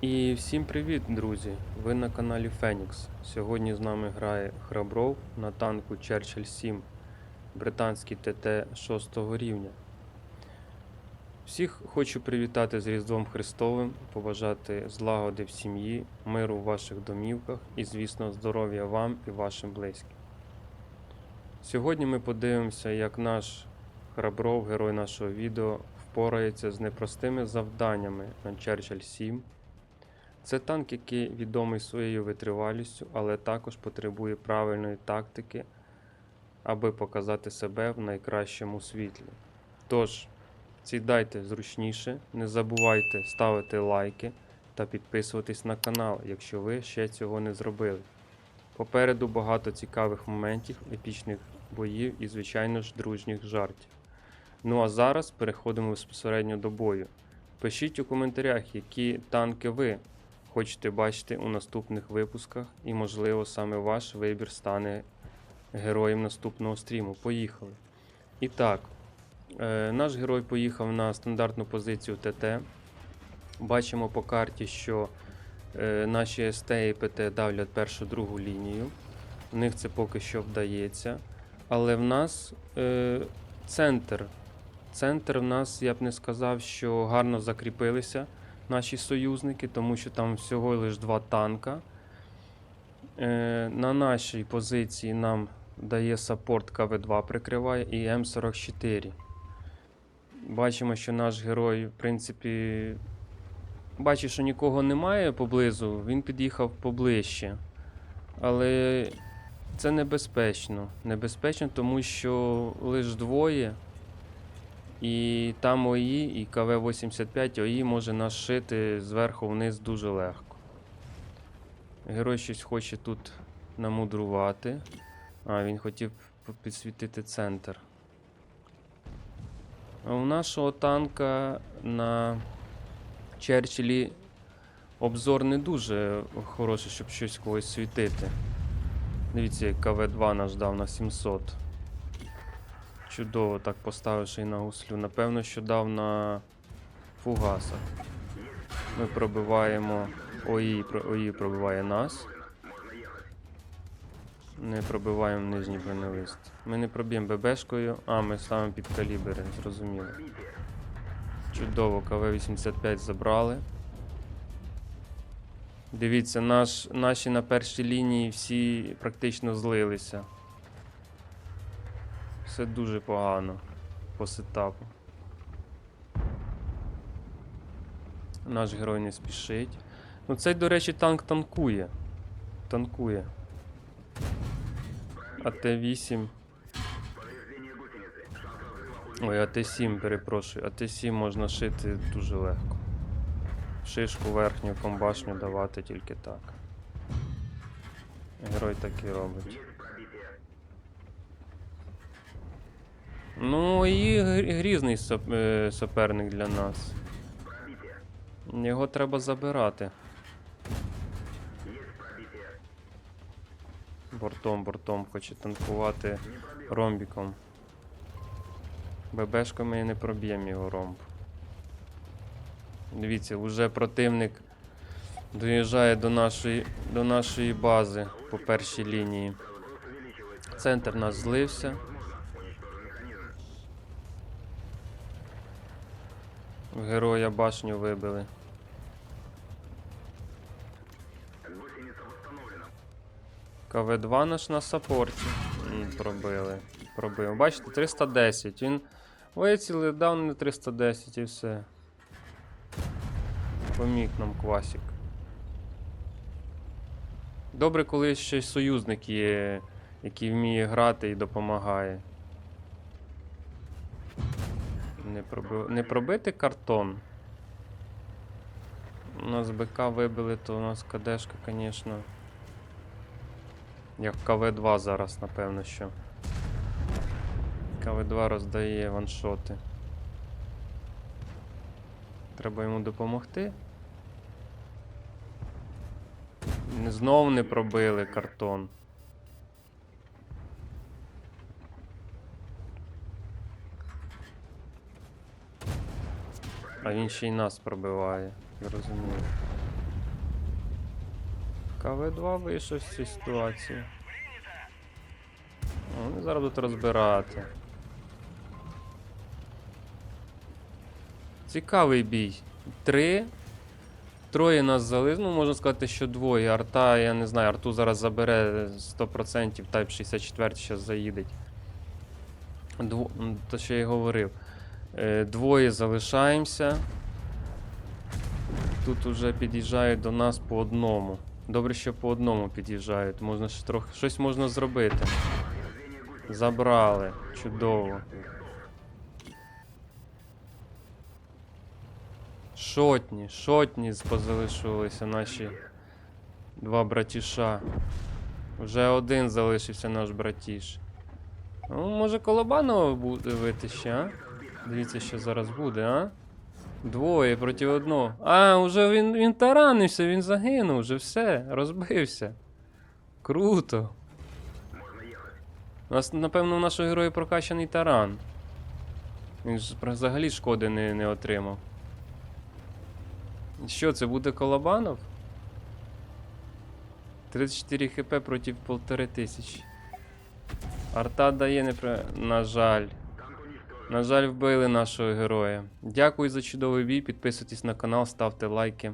І всім привіт, друзі! Ви на каналі Фенікс. Сьогодні з нами грає Храбров на танку Churchill 7, британський ТТ 6 рівня. Всіх хочу привітати з Різдвом Христовим, побажати злагоди в сім'ї, миру в ваших домівках і, звісно, здоров'я вам і вашим близьким. Сьогодні ми подивимося, як наш Храбров, герой нашого відео, впорається з непростими завданнями на Churchill 7. Це танк, який відомий своєю витривалістю, але також потребує правильної тактики, аби показати себе в найкращому світлі. Тож, сідайте зручніше, не забувайте ставити лайки та підписуватись на канал, якщо ви ще цього не зробили. Попереду багато цікавих моментів, епічних боїв і, звичайно ж, дружніх жартів. Ну а зараз переходимо безпосередньо до бою. Пишіть у коментарях, які танки ви хочете бачити у наступних випусках, і, можливо, саме ваш вибір стане героєм наступного стріму. Поїхали. І так, е, наш герой поїхав на стандартну позицію ТТ. Бачимо по карті, що е, наші СТ і ПТ давлять першу другу лінію. У них це поки що вдається. Але в нас е, центр. Центр в нас, я б не сказав, що гарно закріпилися наші союзники, тому що там всього лише два танка. Е, на нашій позиції нам дає саппорт КВ-2 прикриває і М44. Бачимо, що наш герой, в принципі, бачить, що нікого немає поблизу, він під'їхав поближче. Але це небезпечно. Небезпечно, тому що лише двоє. І там ОІ, і КВ-85 ОІ може нас шити зверху вниз дуже легко. Герой щось хоче тут намудрувати. А, він хотів підсвітити центр. А у нашого танка на Черчиллі обзор не дуже хороший, щоб щось когось світити. Дивіться, як КВ-2 наш дав на 700. Чудово так поставивши і на гуслю. Напевно, що дав на фугасах. Ми пробиваємо. ОІ, ОІ пробиває нас. Не пробиваємо нижній бронелист. Ми не проб'ємо ББшкою, а ми ставимо під калібри, зрозуміло. Чудово, КВ-85 забрали. Дивіться, наш, наші на першій лінії всі практично злилися. Все дуже погано по сетапу. Наш герой не спішить. Ну цей, до речі, танк танкує. Танкує. АТ-8. Ой, АТ-7, перепрошую. АТ-7 можна шити дуже легко. Шишку верхню комбашню давати тільки так. Герой так і робить. Ну і грізний соп- е, для нас. Його треба забирати. Бортом, бортом хоче танкувати ромбіком. ББшками не проб'ємо його ромб. Дивіться, вже противник доїжджає до нашої, до нашої бази по першій лінії. Центр нас злився. Героя башню вибили. КВ-2 наш на саппорті. М, Пробили. Бачите, 310. Він вицілив, дав на 310 і все. Поміг нам квасік. Добре, коли ще й союзник є, який вміє грати і допомагає. Не, проби... не пробити картон. У нас БК вибили, то у нас КДшка, звісно. Як КВ-2 зараз, напевно, що. КВ-2 роздає ваншоти. Треба йому допомогти. Не- Знов не пробили картон. А він ще й нас пробиває. Зрозуміло. КВ-2 вийшов з цієї ситуації. О, Вони зараз будуть розбирати. Цікавий бій. Три. Троє нас заліз. Ну, можна сказати, що двоє. Арта, я не знаю, арту зараз забере 100%, Type 64 зараз заїдеть. Дво... То, що я й говорив. Е, Двоє залишаємося. Тут уже під'їжджають до нас по одному. Добре, що по одному під'їжджають. Можна ж трохи щось можна зробити. Забрали. Чудово. Шотні, шотні позалишилися наші два братіша. Вже один залишився наш братіш. Ну, може Колобанова буде вити ще, а? Дивіться, що зараз буде, а? Двоє проти одного. А, уже він, він таранився, він загинув, вже все, розбився. Круто. У нас, напевно, у нашого героя прокачаний таран. Він ж взагалі шкоди не, не отримав. Що, це буде Колобанов? 34 хп проти 1500. Арта дає не про... На жаль. На жаль, вбили нашого героя. Дякую за чудовий бій. Підписуйтесь на канал, ставте лайки.